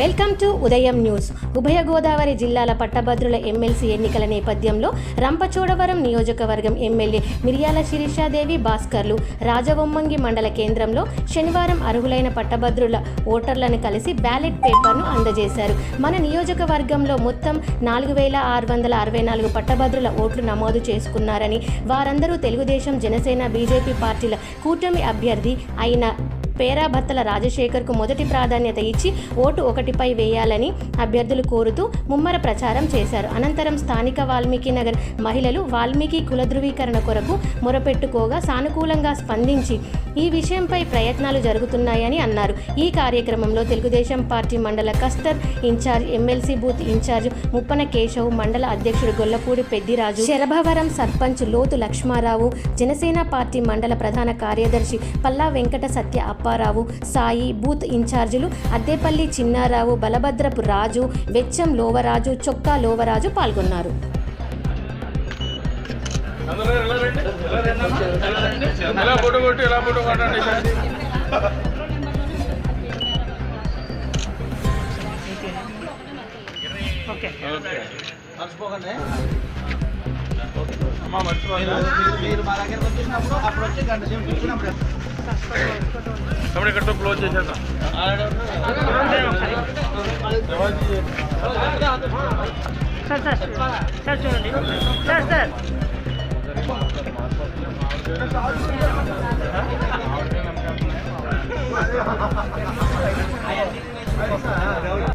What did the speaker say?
Welcome to ఉదయం news. ఉభయ గోదావరి జిల్లాల పట్టభద్రుల ఎమ్మెల్సీ ఎన్నికల నేపథ్యంలో రంపచోడవరం నియోజకవర్గం ఎమ్మెల్యే మిర్యాల శిరీషాదేవి భాస్కర్లు రాజవొమ్మంగి మండల కేంద్రంలో శనివారం అర్హులైన పట్టభద్రుల ఓటర్లను కలిసి బ్యాలెట్ పేపర్ను అందజేశారు. మన నియోజకవర్గంలో మొత్తం నాలుగు వేల ఆరు వందల అరవై నాలుగు పట్టభద్రుల ఓట్లు నమోదు చేసుకున్నారని వారందరూ తెలుగుదేశం జనసేన బీజేపీ పార్టీల కూటమి అభ్యర్థి అయిన పేరాభర్తల రాజశేఖర్కు మొదటి ప్రాధాన్యత ఇచ్చి ఓటు ఒకటిపై వేయాలని అభ్యర్థులు కోరుతూ ముమ్మర ప్రచారం చేశారు. అనంతరం స్థానిక వాల్మీకి నగర్ మహిళలు వాల్మీకి కుల ధృవీకరణ కొరకు మొరపెట్టుకోగా సానుకూలంగా స్పందించి ఈ విషయంపై ప్రయత్నాలు జరుగుతున్నాయని అన్నారు. ఈ కార్యక్రమంలో తెలుగుదేశం పార్టీ మండల cluster in charge MLC booth in charge Muppana Keshav మండల అధ్యక్షుడు గొల్లపూడి పెద్దిరాజు శరభవరం సర్పంచ్ లోతు లక్ష్మారావు జనసేన పార్టీ మండల ప్రధాన కార్యదర్శి పల్లా వెంకట సత్య అప్పారావు సాయి బూత్ ఇన్ఛార్జీలు అద్దేపల్లి చిన్నారావు బలభద్రపు రాజు వెచ్చం లోవరాజు చొక్కా లోవరాజు పాల్గొన్నారు. ఓకే. ఓకే. మర్చిపోకండి అమ్మా మర్చిపోయిందా మీరు- మీరు మా దగ్గరకు వచ్చేసినప్పుడు అప్పుడు వచ్చి గంట సేపు కూర్చున్నప్పుడు కాబట్టి ఇక్కడతో క్లోజ్ చేసేద్దాం శివాజీ సార్ సార్ సార్ చూడండి సార్ సార్